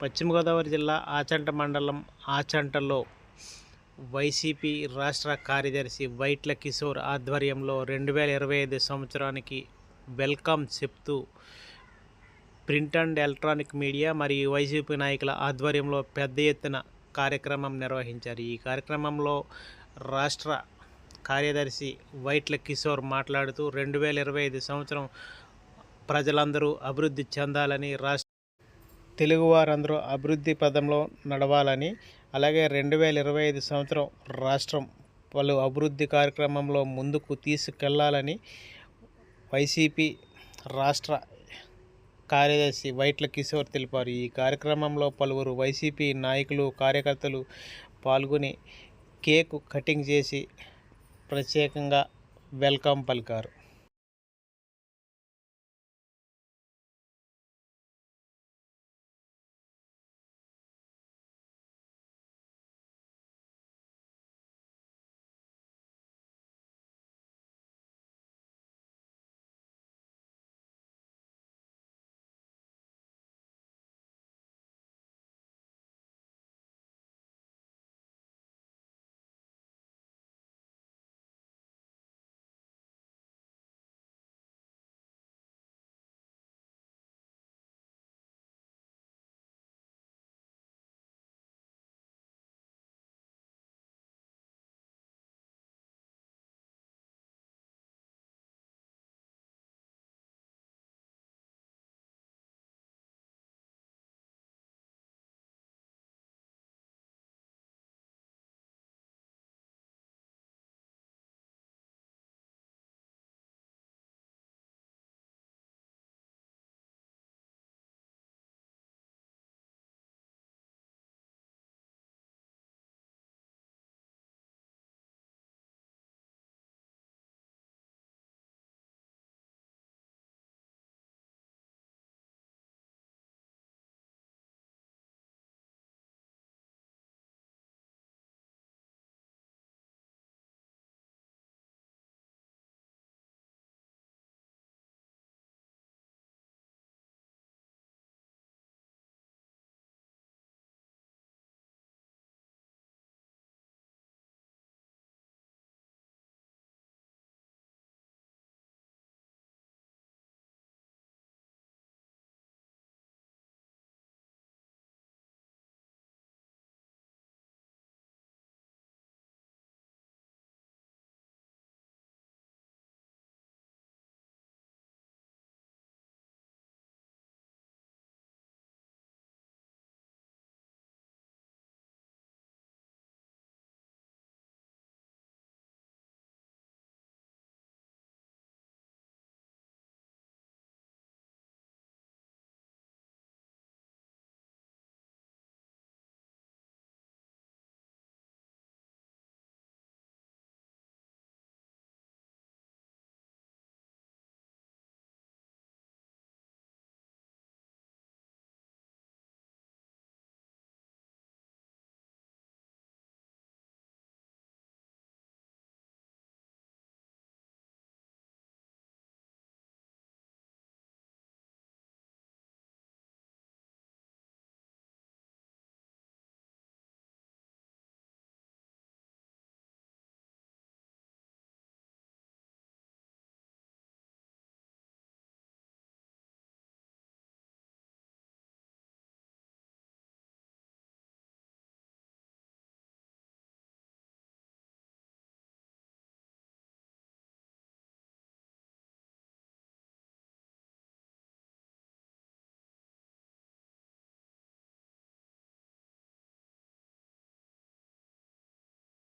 పశ్చిమ గోదావరి జిల్లా ఆచంట మండలం ఆచంటలో వైసీపీ రాష్ట్ర కార్యదర్శి వైట్ల కిషోర్ ఆధ్వర్యంలో రెండు వేల ఇరవై ఐదు సంవత్సరానికి వెల్కమ్ చెప్తూ ప్రింట్ అండ్ ఎలక్ట్రానిక్ మీడియా మరియు వైసీపీ నాయకుల ఆధ్వర్యంలో పెద్ద ఎత్తున కార్యక్రమం నిర్వహించారు. ఈ కార్యక్రమంలో రాష్ట్ర కార్యదర్శి వైట్ల కిషోర్ మాట్లాడుతూ రెండు వేల ఇరవై ఐదు సంవత్సరం ప్రజలందరూ అభివృద్ధి చెందాలని రాష్ట్ర తెలుగువారందరూ అభివృద్ధి పదంలో నడవాలని అలాగే రెండు వేల ఇరవై ఐదు సంవత్సరం రాష్ట్రం పలు అభివృద్ధి కార్యక్రమంలో ముందుకు తీసుకెళ్ళాలని వైసీపీ రాష్ట్ర కార్యదర్శి వైట్ల కిషోర్ తెలిపారు. ఈ కార్యక్రమంలో పలువురు వైసీపీ నాయకులు కార్యకర్తలు పాల్గొని కేకు కటింగ్ చేసి ప్రత్యేకంగా వెల్కమ్ పలికారు.